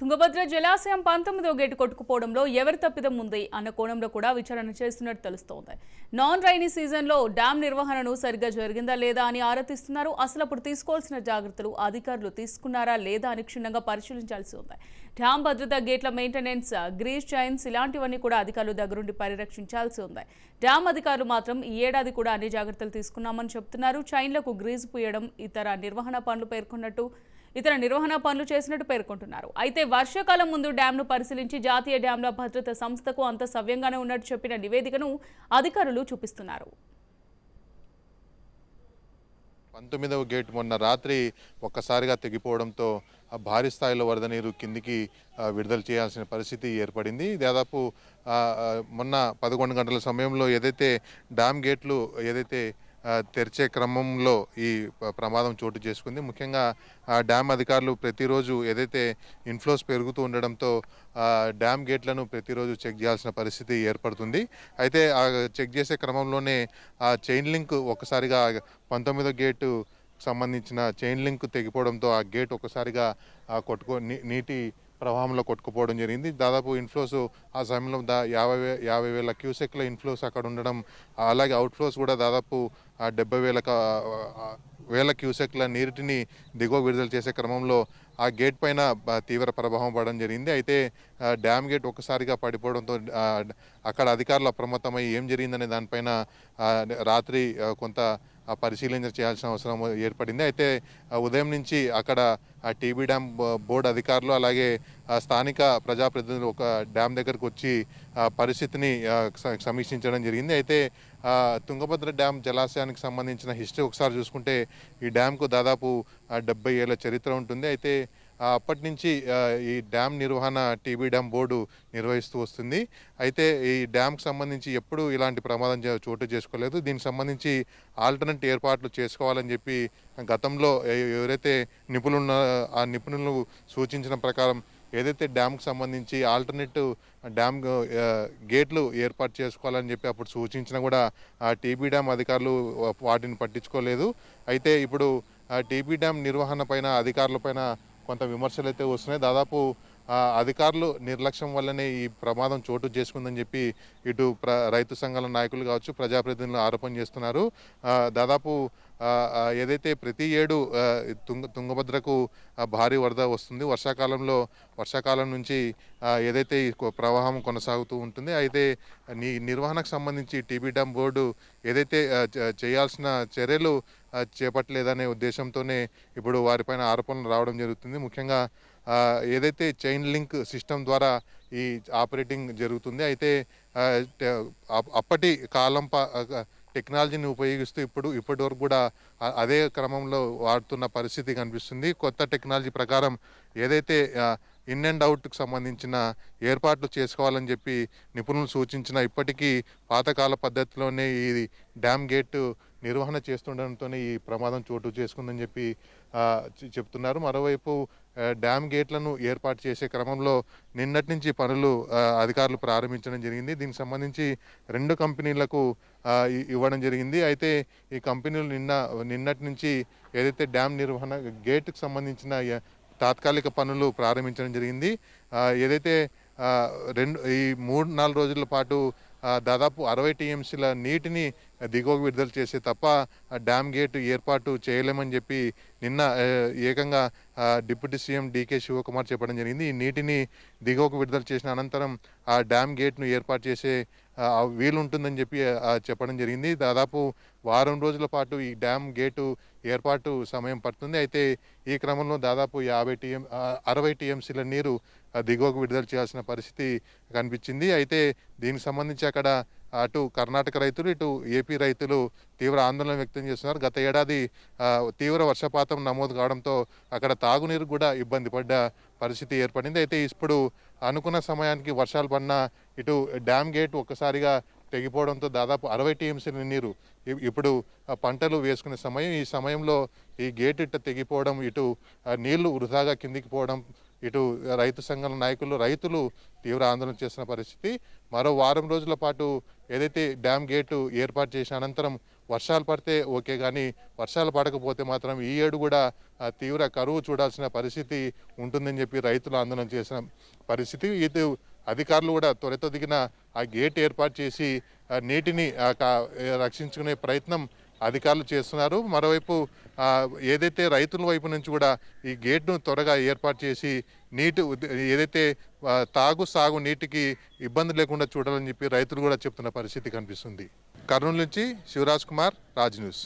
తుంగభద్ర జలాశయం పంతొమ్మిదో గేటు కొట్టుకుపోవడంలో ఎవరి తప్పిదం ఉంది అన్న కోణంలో కూడా విచారణ చేస్తున్నట్టు తెలుస్తోంది. నాన్ రైనీ సీజన్లో డ్యాం నిర్వహణను సరిగ్గా జరిగిందా లేదా అని ఆరాధిస్తున్నారు అసలు అప్పుడు తీసుకోవాల్సిన జాగ్రత్తలు అధికారులు తీసుకున్నారా లేదా అని క్షుణ్ణంగా పరిశీలించాల్సి ఉంది. డ్యాం భద్రతా గేట్ల మెయింటెనెన్స్ గ్రీస్ చైన్స్ ఇలాంటివన్నీ కూడా అధికారులు దగ్గరుండి పరిరక్షించాల్సి ఉంది. డ్యాం అధికారులు మాత్రం ఈ ఏడాది కూడా అన్ని జాగ్రత్తలు తీసుకున్నామని చెప్తున్నారు. చైన్లకు గ్రీజ్ పూయడం ఇతర నిర్వహణ పనులు పేర్కొన్నట్టు ఇతర నిర్వహణ పనులు చేసినట్టు పేర్కొంటున్నారు. అయితే వర్షాకాలం ముందు డ్యాంను పరిశీలించి జాతీయ డ్యాంల భద్రత సంస్థకు అంత సవ్యంగానే ఉన్నట్టు చెప్పిన నివేదికను అధికారులు చూపిస్తున్నారు. పంతొమ్మిదవ గేట్ మొన్న రాత్రి ఒక్కసారిగా తెగిపోవడంతో భారీ స్థాయిలో వరద నీరు కిందికి విడుదల చేయాల్సిన పరిస్థితి ఏర్పడింది. దాదాపు మొన్న పదకొండు గంటల సమయంలో ఏదైతే డ్యామ్ గేట్లు ఏదైతే తెరిచే క్రమంలో ఈ ప్రమాదం చోటు చేసుకుంది. ముఖ్యంగా ఆ డ్యామ్ అధికారులు ప్రతిరోజు ఏదైతే ఇన్ఫ్లోస్ పెరుగుతూ ఉండడంతో ఆ డ్యామ్ గేట్లను ప్రతిరోజు చెక్ చేయాల్సిన పరిస్థితి ఏర్పడుతుంది. అయితే ఆ చెక్ చేసే క్రమంలోనే ఆ చైన్ లింక్ ఒకసారిగా పంతొమ్మిదో గేటు సంబంధించిన చైన్ లింక్ తెగిపోవడంతో ఆ గేట్ ఒకసారిగా కొట్టుకో నీటి ప్రవాహంలో కొట్టుకుపోవడం జరిగింది. దాదాపు ఇన్ఫ్లోస్ ఆ సమయంలో దా యాభై వే యాభై వేల క్యూసెక్ల ఇన్ఫ్లోస్ అక్కడ ఉండడం అలాగే అవుట్ఫ్లోస్ కూడా దాదాపు డెబ్బై వేల వేల క్యూసెక్ల నీటిని దిగువ విడుదల చేసే క్రమంలో ఆ గేట్ పైన తీవ్ర ప్రభావం పడడం జరిగింది. అయితే డ్యామ్ గేట్ ఒక్కసారిగా పడిపోవడంతో అక్కడ అధికారులు అప్రమత్తమై ఏం జరిగిందనే దానిపైన రాత్రి కొంత పరిశీలన చేయాల్సిన అవసరం ఏర్పడింది. అయితే ఉదయం నుంచి అక్కడ ఆ టీబీ డ్యామ్ బోర్డు అధికారులు అలాగే స్థానిక ప్రజాప్రతినిధులు ఒక డ్యామ్ దగ్గరకు వచ్చి పరిస్థితిని సమీక్షించడం జరిగింది. అయితే తుంగభద్ర డ్యామ్ జలాశయానికి సంబంధించిన హిస్టరీ ఒకసారి చూసుకుంటే ఈ డ్యామ్కు దాదాపు డెబ్బై ఏళ్ళ చరిత్ర ఉంటుంది. అయితే అప్పటి నుంచి ఈ డ్యామ్ నిర్వహణ టీబీ డ్యామ్ బోర్డు నిర్వహిస్తూ వస్తుంది. అయితే ఈ డ్యామ్కి సంబంధించి ఎప్పుడూ ఇలాంటి ప్రమాదం చోటు చేసుకోలేదు. దీనికి సంబంధించి ఆల్టర్నేట్ ఏర్పాట్లు చేసుకోవాలని చెప్పి గతంలో ఎవరైతే నిపుణులు ఆ నిపుణులు సూచించిన ప్రకారం ఏదైతే డ్యామ్కి సంబంధించి ఆల్టర్నేటివ్ డ్యామ్ గేట్లు ఏర్పాటు చేసుకోవాలని చెప్పి అప్పుడు సూచించినా కూడా ఆ టీబీ డ్యామ్ అధికారులు వాటిని పట్టించుకోలేదు. అయితే ఇప్పుడు టీబీ డ్యామ్ నిర్వహణ పైన అధికారుల పైన కొంత విమర్శలు అయితే వస్తున్నాయి. దాదాపు అధికారులు నిర్లక్ష్యం వల్లనే ఈ ప్రమాదం చోటు చేసుకుందని చెప్పి ఇటు ప్ర రైతు సంఘాల నాయకులు కావచ్చు ప్రజాప్రతినిధులు ఆరోపణ చేస్తున్నారు. దాదాపు ఏదైతే ప్రతి ఏడు తుంగ తుంగభద్రకు భారీ వరద వస్తుంది వర్షాకాలంలో వర్షాకాలం నుంచి ఏదైతే కొ- ప్రవాహం కొనసాగుతూ ఉంటుంది అయితే నీ నిర్వహణకు సంబంధించి టీబీ డ్యామ్ బోర్డు ఏదైతే చేయాల్సిన చర్యలు చేపట్టలేదనే ఉద్దేశంతోనే ఇప్పుడు వారిపైన ఆరోపణలు రావడం జరుగుతుంది. ముఖ్యంగా ఏదైతే చైన్ లింక్ సిస్టమ్ ద్వారా ఈ ఆపరేటింగ్ జరుగుతుంది అయితే అప్పటి కాలం ప- టెక్నాలజీని ఉపయోగిస్తూ ఇప్పుడు ఇప్పటి వరకు కూడా అదే క్రమంలో వాడుతున్న పరిస్థితి కనిపిస్తుంది. కొత్త టెక్నాలజీ ప్రకారం ఏదైతే ఇన్ అండ్ అవుట్కు సంబంధించిన ఏర్పాట్లు చేసుకోవాలని చెప్పి నిపుణులు సూచించిన ఇప్పటికీ పాతకాల పద్ధతిలోనే ఈ డ్యామ్ గేటు నిర్వహణ చేస్తుండడంతోనే ఈ ప్రమాదం చోటు చేసుకుందని చెప్పి చెప్తున్నారు. మరోవైపు డ్యామ్ గేట్లను ఏర్పాటు చేసే క్రమంలో నిన్నటి నుంచి పనులు అధికారులు ప్రారంభించడం జరిగింది. దీనికి సంబంధించి రెండు కంపెనీలకు ఇవ్వడం జరిగింది. అయితే ఈ కంపెనీలు నిన్న నిన్నటి నుంచి ఏదైతే డ్యామ్ నిర్వహణ గేట్కి సంబంధించిన తాత్కాలిక పనులు ప్రారంభించడం జరిగింది. ఏదైతే రెండు ఈ మూడు నాలుగు రోజుల పాటు దాదాపు అరవై టీఎంసీల నీటిని దిగువకు విడుదల చేసే తప్ప డ్యామ్ గేట్ ఏర్పాటు చేయలేమని చెప్పి నిన్న ఏకంగా డిప్యూటీ సీఎం డీకే శివకుమార్ చెప్పడం జరిగింది. ఈ నీటిని దిగువకు విడుదల చేసిన అనంతరం ఆ డ్యామ్ గేట్ను ఏర్పాటు చేసే వీలుంటుందని చెప్పి చెప్పడం జరిగింది. దాదాపు వారం రోజుల పాటు ఈ డ్యామ్ గేటు ఏర్పాటు సమయం పడుతుంది. అయితే ఈ క్రమంలో దాదాపు యాభై టీఎం అరవై టీఎంసీల నీరు దిగువకు విడుదల చేయాల్సిన పరిస్థితి కనిపించింది. అయితే దీనికి సంబంధించి అక్కడ అటు కర్ణాటక రైతులు ఇటు ఏపీ రైతులు తీవ్ర ఆందోళన వ్యక్తం చేస్తున్నారు. గత ఏడాది తీవ్ర వర్షపాతం నమోదు కావడంతో అక్కడ తాగునీరు కూడా ఇబ్బంది పడ్డ పరిస్థితి ఏర్పడింది. అయితే ఇప్పుడు అనుకున్న సమయానికి వర్షాలు పడిన ఇటు డ్యామ్ గేట్ ఒక్కసారిగా తెగిపోవడంతో దాదాపు అరవై టీఎంసీల నీరు ఇప్పుడు పంటలు వేసుకునే సమయం. ఈ సమయంలో ఈ గేట్ ఇట్ట తెగిపోవడం ఇటు నీళ్ళు వృధాగా కిందికి పోవడం ఇటు రైతు సంఘాల నాయకులు రైతులు తీవ్ర ఆందోళన చేసిన పరిస్థితి. మరో వారం రోజుల పాటు ఏదైతే డ్యామ్ గేటు ఏర్పాటు చేసిన అనంతరం వర్షాలు పడితే ఓకే కానీ వర్షాలు పడకపోతే మాత్రం ఈ ఏడు కూడా తీవ్ర కరువు చూడాల్సిన పరిస్థితి ఉంటుందని చెప్పి రైతులు ఆందోళన చేసిన పరిస్థితి. ఇది అధికారులు కూడా త్వరితొదిగిన ఆ గేట్ ఏర్పాటు చేసి ఆ, నీటిని రక్షించుకునే ప్రయత్నం అధికారులు చేస్తున్నారు. మరోవైపు ఏదైతే రైతుల వైపు నుంచి కూడా ఈ గేట్ను త్వరగా ఏర్పాటు చేసి నీటి ఉద్- ఏదైతే తాగు సాగు నీటికి ఇబ్బంది లేకుండా చూడాలని చెప్పి రైతులు కూడా చెప్తున్న పరిస్థితి కనిపిస్తుంది. కర్నూలు నుంచి శివరాజ్ కుమార్ రాజ్ న్యూస్.